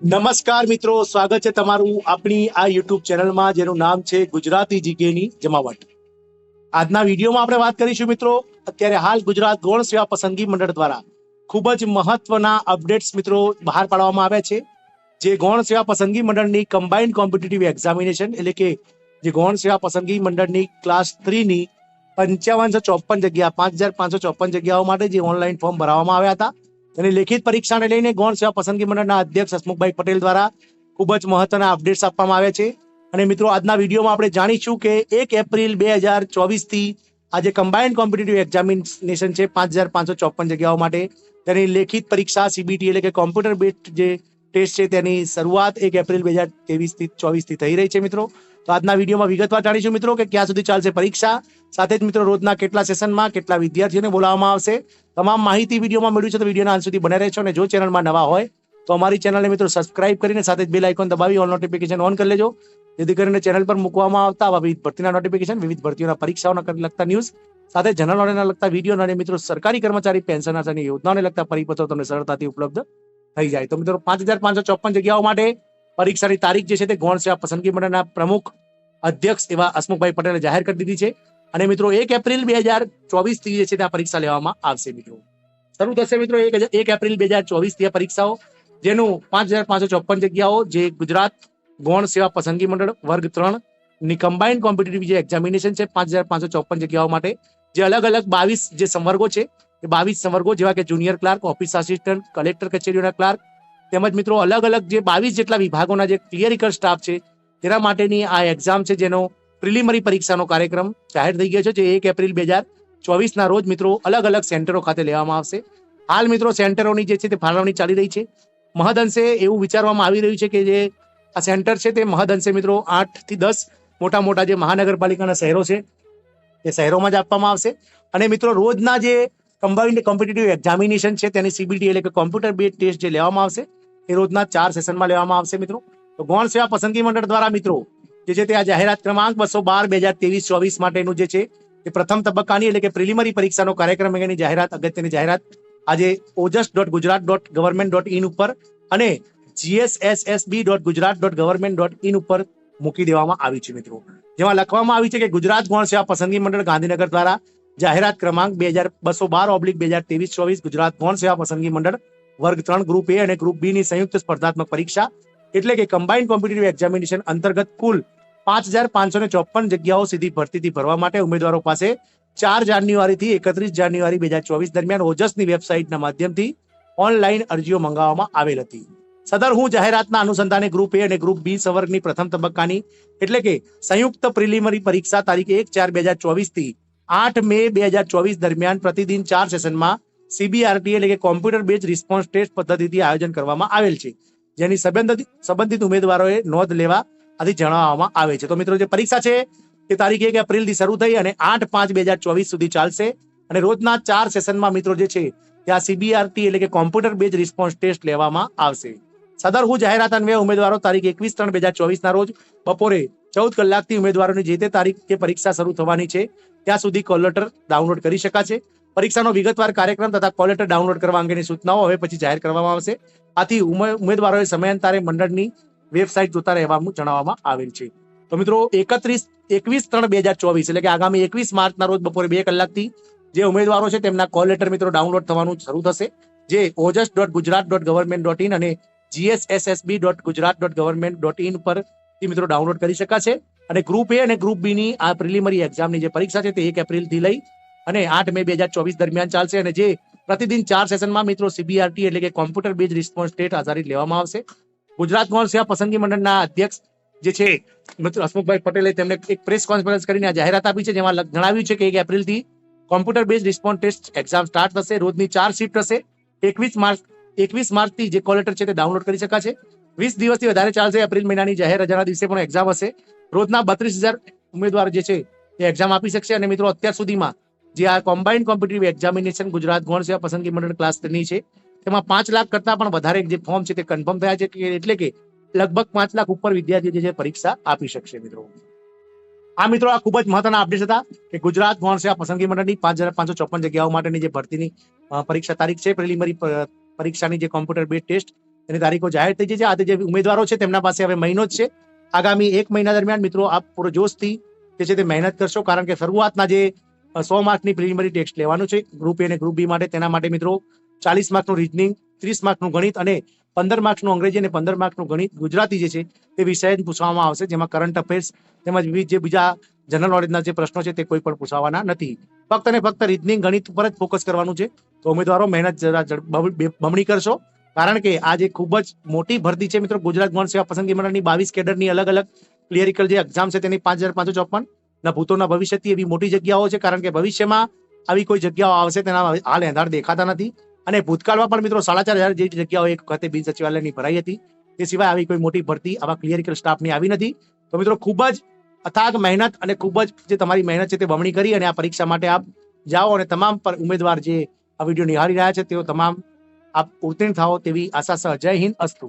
નમસ્કાર મિત્રો, સ્વાગત છે તમારું આપણી આ યુટ્યુબ ચેનલમાં, જેનું નામ છે ગુજરાતી જીકેની જમાવટ. આજના વિડીયોમાં આપણે વાત કરીશું મિત્રો, અત્યારે હાલ ગુજરાત ગૌણ સેવા પસંદગી મંડળ દ્વારા ખૂબ જ મહત્વના અપડેટ્સ મિત્રો બહાર પાડવામાં આવ્યા છે. જે ગૌણ સેવા પસંદગી મંડળની કમ્બાઇન્ડ કોમ્પિટિટિવ એક્ઝામિનેશન એટલે કે જે ગૌણ સેવા પસંદગી મંડળની ક્લાસ થ્રીની પંચાવનસો ચોપન જગ્યા, પાંચ હજાર પાંચસો ચોપન જગ્યાઓ માટે જે ઓનલાઈન ફોર્મ ભરાવવામાં આવ્યા હતા તેની લેખિત પરીક્ષાને લઈને ગૌણ સેવા પસંદગી મંડળના અધ્યક્ષ હસમુખભાઈ પટેલ દ્વારા ખૂબ જ મહત્વના અપડેટ્સ આપવામાં આવ્યા છે. અને મિત્રો, આજના વિડીયોમાં આપણે જાણીશું કે એક એપ્રિલ બે હજાર ચોવીસથી આજે કમ્બાઇન્ડ કોમ્પિટિટિવ એક્ઝામિનેશન છે પાંચ હજાર પાંચસો ચોપન જગ્યાઓ માટે. તેની લેખિત પરીક્ષા સીબીટી એટલે કે કોમ્પ્યુટર બેઝડ જે ટેસ્ટ છે તેની શરૂઆત એક એપ્રિલ બે હજાર ત્રેવીસથી ચોવીસથી થઈ રહી છે મિત્રો. તો આજના વિડીયોમાં વિગતવાર જાણીશું મિત્રો કે ક્યાં સુધી ચાલશે પરીક્ષા સાથે જ મિત્રો રોજના કેટલા સેશનમાં કેટલા વિદ્યાર્થીઓને બોલાવવામાં આવશે, તમામ માહિતી વિડીયોમાં મેળવી છે તો વિડીયોના અંત સુધી બને રહેશો અને જો ચેનલમાં નવા હોય તો અમારી ચેનલને મિત્રો સબસ્ક્રાઇબ કરીને સાથે જ બેલ આઇકોન દબાવી ઓલ નોટિફિકેશન ઓન કરી લેજો. જેથી કરીને ચેનલ પર મૂકવામાં આવતા આવા વિવિધ ભરતીના નોટિફિકેશન વિવિધ ભરતીઓના પરીક્ષાઓના લગતા ન્યૂઝ સાથે જનરલ નોલેજના લગતા વીડિયો અને મિત્રો સરકારી કર્મચારી પેન્શન અને યોજનાઓને લગતા પરિપત્રો તમને સરળતાથી ઉપલબ્ધ થઈ જાય. તો મિત્રો પાંચ હજાર પાંચસો ચોપન જગ્યાઓ માટે પરીક્ષાની તારીખ જે છે તે ગૌણ સેવા પસંદગી મંડળના પ્રમુખ અધ્યક્ષ એવા હસમુખભાઈ પટેલે જાહેર કરી દીધી છે. અને મિત્રો, એક એપ્રિલ બે હજાર ચોવીસથી જે છે ત્યાં પરીક્ષા લેવામાં આવશે મિત્રો. શરૂ થશે મિત્રો એક એક એપ્રિલ બે હજાર ચોવીસથી પરીક્ષાઓ, જેનું પાંચ હજાર પાંચસો ચોપન જગ્યાઓ, જે ગુજરાત ગૌણ સેવા પસંદગી મંડળ વર્ગ ત્રણની કમ્બાઇન્ડ કોમ્પિટિટિવ જે એક્ઝામિનેશન છે, પાંચ હજાર પાંચસો ચોપન જગ્યાઓ માટે, જે અલગ અલગ બાવીસ જે સંવર્ગો છે, એ બાવીસ સંવર્ગો જેવા કે junior clerk office assistant collector કચેરીઓના clerk તેમજ મિત્રો અલગ અલગ જે બાવીસ જેટલા વિભાગોના જે ક્લિયરિકલ સ્ટાફ છે, તેના માટેની આ એક્ઝામ છે જેનો પ્રિલિમરી પરીક્ષાનો કાર્યક્રમ જાહેર થઈ ગયો છે, જે એક એપ્રિલ બે હજાર ચોવીસના રોજ મિત્રો અલગ અલગ સેન્ટરો ખાતે લેવામાં આવશે. હાલ મિત્રો સેન્ટરોની જે છે તે ફાળવણી ચાલી રહી છે. મહદઅંશે એવું વિચારવામાં આવી રહ્યું છે કે જે આ સેન્ટર છે તે મહદઅંશે મિત્રો આઠથી દસ મોટા મોટા જે મહાનગરપાલિકાના શહેરો છે, એ શહેરોમાં જ આપવામાં આવશે. અને મિત્રો રોજના જે કમ્બાઇન્ડ કોમ્પિટિટિવ એક્ઝામિનેશન છે તેની સીબીટી એટલે કે કોમ્પ્યુટર બેઝ ટેસ્ટ જે લેવામાં આવશે, એ રોજના ચાર સેશનમાં લેવામાં આવશે મિત્રો. તો ગૌણ સેવા પસંદગી મંડળ દ્વારા મિત્રો જે છે તે આ જાહેરાત ક્રમાંક બસો બાર બે હજાર ત્રેવીસ ચોવીસ માટેનું જે છે એ પ્રથમ તબક્કાની એટલે કે પ્રિલિમરી પરીક્ષાનો કાર્યક્રમ અંગેની જાહેરાત, અગત્યની જાહેરાત આજે Ojas dot Gujarat dot government dot in ઉપર અને GSSSB dot Gujarat dot government dot in ઉપર મૂકી દેવામાં આવી છે મિત્રો. જેમાં લખવામાં આવી છે કે ગુજરાત ગૌણ સેવા પસંદગી મંડળ ગાંધીનગર દ્વારા જાહેરાત ક્રમાંક બે હજાર બસો બાર ઓબ્લિક બે હજાર ત્રેવીસ ચોવીસ ગુજરાત ગૌણ સેવા પસંદગી મંડળ વર્ગ ત્રણ ગ્રુપ એ અને ગ્રુપ બી ની સંયુક્ત સ્પર્ધાત્મક પરીક્ષા એટલે કે કમ્બાઇન્ડ કોમ્પિટિટિવ એક્ઝામિનેશન અંતર્ગત કુલ પાંચ હજાર પાંચસો ને ચોપન જગ્યાઓ સીધી ભરતીથી ભરવા માટે ઉમેદવારો પાસે ચાર જાન્યુઆરીથી એકત્રીસ જાન્યુઆરી બે હજાર ચોવીસ દરમિયાન ઓજસની વેબસાઇટના માધ્યમથી ઓનલાઈન અરજીઓ મંગાવવામાં આવેલ હતી. સદર, હું જાહેરાતના અનુસંધાને ગ્રુપ એ અને ગ્રુપ બી સવર્ગની પ્રથમ તબક્કાની એટલે કે સંયુક્ત પ્રિલિમરી પરીક્ષા તારીખ એક ચાર બે હજાર ચોવીસથી આઠ મે બે હજાર ચોવીસ દરમિયાન પ્રતિદિન ચાર સેશનમાં સીબીઆરટી એટલે કે કોમ્પ્યુટર બેઝ રિસ્પોન્સ ટેસ્ટ પદ્ધતિથી આયોજન કરવામાં આવેલ છે. જેની સંબંધિત ઉમેદવારોએ નોંધ લેવા આથી જણાવવામાં આવે છે. તો મિત્રો, જે પરીક્ષા છે તે તારીખ એક એપ્રિલથી શરૂ થઈ અને આઠ પાંચ બે હજાર ચોવીસ સુધી ચાલશે. અને રોજના ચાર સેશનમાં મિત્રો જે છે ત્યાં સીબીઆરટી એટલે કે કોમ્પ્યુટર બેઝ રિસ્પોન્સ ટેસ્ટ લેવામાં આવશે. સદર હું જાહેરાત અન્વયે ઉમેદવારો તારીખ એકવીસ ત્રણ બે હજાર ચોવીસ ના રોજ બપોરે ચૌદ કલાકથી ઉમેદવારોની જે તે તારીખે પરીક્ષા શરૂ થવાની છે, ત્યાં સુધી કોલ લેટર ડાઉનલોડ કરી શકાશે. પરીક્ષાનો વિગતવાર કાર્યક્રમ તથા કોલ લેટર ડાઉનલોડ કરવા અંગેની સૂચનાઓ હવે પછી જાહેર કરવામાં આવશે. આથી ઉમે- ઉમેદવારોએ સમયાંતરે મંડળની વેબસાઇટ જોતા રહેવાનું જણાવવામાં આવેલ છે. તો મિત્રો, એકત્રીસ, એકવીસ ત્રણ બે હજાર ચોવીસ, એટલે કે આગામી એકવીસ માર્ચના રોજ બપોરે બે કલાકથી જે ઉમેદવારો છે તેમના કોલ લેટર મિત્રો ડાઉનલોડ થવાનું શરૂ થશે, જે Ojas dot Gujarat dot government dot in અને GSSSB dot Gujarat dot government dot in પર મિત્રો ડાઉનલોડ કરી શકાશે. અને ગ્રુપ એ અને ગ્રુપ બી ની આ પ્રિલિમરી એક્ઝામની જે પરીક્ષા છે તે એક એપ્રિલથી લઈ અને આઠ મે બે હજાર ચોવીસ દરમિયાન ચાલશે અને જે પ્રતિદિન ચાર સેશનમાં મિત્રો સીબીઆરટી એટલે કે કોમ્પ્યુટર બેઝ રિસ્પોન્સ ટેસ્ટ આધારિત લેવામાં આવશે. ગુજરાત સેવા પસંદગી મંડળના અધ્યક્ષ જે છે, મિત્ર હસમુખભાઈ પટેલે તેમને એક પ્રેસ કોન્ફરન્સ કરીને આ જાહેરાત આપી છે, જેમાં જણાવ્યું છે કે એક એપ્રિલથી computer base response test exam start થશે, રોજની ચાર શિફ્ટ હશે એકવીસ માર્ચ એકવીસ માર્ચથી જે કોલેટર છે તે ડાઉનલોડ કરી શકાશે. વીસ દિવસથી વધારે ચાલશે એપ્રિલ મહિનાની જાહેર રજાના દિવસે પણ એક્ઝામ હશે. રોજના બત્રીસ હજાર ઉમેદવાર જે છે એ એક્ઝામ આપી શકશે અને મિત્રો અત્યાર સુધીમાં જે આ કોમ્બાઇન્ડ કોમ્પિટિટિવ એક્ઝામિનેશન ગુજરાત ગૌણ સેવા પસંદગી મંડળ ક્લાસની છે તેમાં પાંચ લાખ કરતા પણ વધારે જે ફોર્મ છે તે કન્ફર્મ થયા છે એટલે કે લગભગ પાંચ લાખ ઉપર વિદ્યાર્થીઓ જે પરીક્ષા આપી શકશે મિત્રો. આ મિત્રો, આ ખૂબ જ મહત્વના અપડેટ હતા કે ગુજરાત સેવા પસંદગી મંડળની પાંચ હજાર પાંચસો ચોપન જગ્યાઓ માટેની જે ભરતીની પરીક્ષા તારીખ છે પ્રિલિમરી પરીક્ષાની જે કોમ્પ્યુટર બેઝ ટેસ્ટ એની તારીખો જાહેર થઈ છે. આજે જે ઉમેદવારો છે તેમના પાસે હવે મહિનો જ છે. આગામી એક મહિના દરમિયાન મિત્રો આપ પૂરો જોશથી જે છે તે મહેનત કરશો કારણ કે શરૂઆતના જે સો માર્કની પ્રિલિમરી ટેક્સ્ટ લેવાનું છે. ગ્રુપ એ અને ગ્રુપ બી માટે તેના માટે મિત્રો ચાલીસ માર્કનું રીઝનિંગ ત્રીસ માર્કનું ગણિત અને પંદર માર્ક્સનું અંગ્રેજી અને પંદર માર્કનું ગણિત ગુજરાતી જે છે તે વિષય પૂછવામાં આવશે, જેમાં કરંટ અફેર્સ તેમજ વિવિધ જે બીજા જનરલ નોલેજના જે પ્રશ્નો છે તે કોઈ પણ પૂછાવાના નથી. ફક્ત અને ફક્ત રીઝનિંગ ગણિત ઉપર જ ફોકસ કરવાનું છે. તો ઉમેદવારો મહેનત જરા બમણી કરશો. કારણ કે આજે ખૂબ જ મોટી ભરતી છે મિત્રો ગુજરાત ગૌણ સેવા પસંદગી મંડળની બાવીસ કેડરની અલગ અલગ ક્લિયરિકલ જે એક્ઝામ છે તેની પાંચ હજાર પાંચસો ચોપન ના ભૂતોના ભવિષ્યથી એવી મોટી જગ્યાઓ છે. કારણ કે ભવિષ્યમાં આવી કોઈ જગ્યાઓ આવશે તેના હાલ એંધાર દેખાતા નથી. અને ભૂતકાળમાં પણ મિત્રો સાડા ચાર હજાર જેવી જગ્યાઓ એક વખતે બિન સચિવાલયની ભરાઈ હતી. તે સિવાય આવી કોઈ મોટી ભરતી આવા ક્લિયરિકલ સ્ટાફની આવી નથી. તો મિત્રો ખૂબ જ અથાગ મહેનત અને ખૂબ જ જે તમારી મહેનત છે તે બમણી કરી અને આ પરીક્ષા માટે આપ જાઓ અને તમામ પર ઉમેદવાર જે આ વીડિયો નિહાળી રહ્યા છે તેઓ તમામ આપ ઉત્તીર્ણ થાઓ તેવી આશા સહ. જય હિન્દ, અસ્તુ.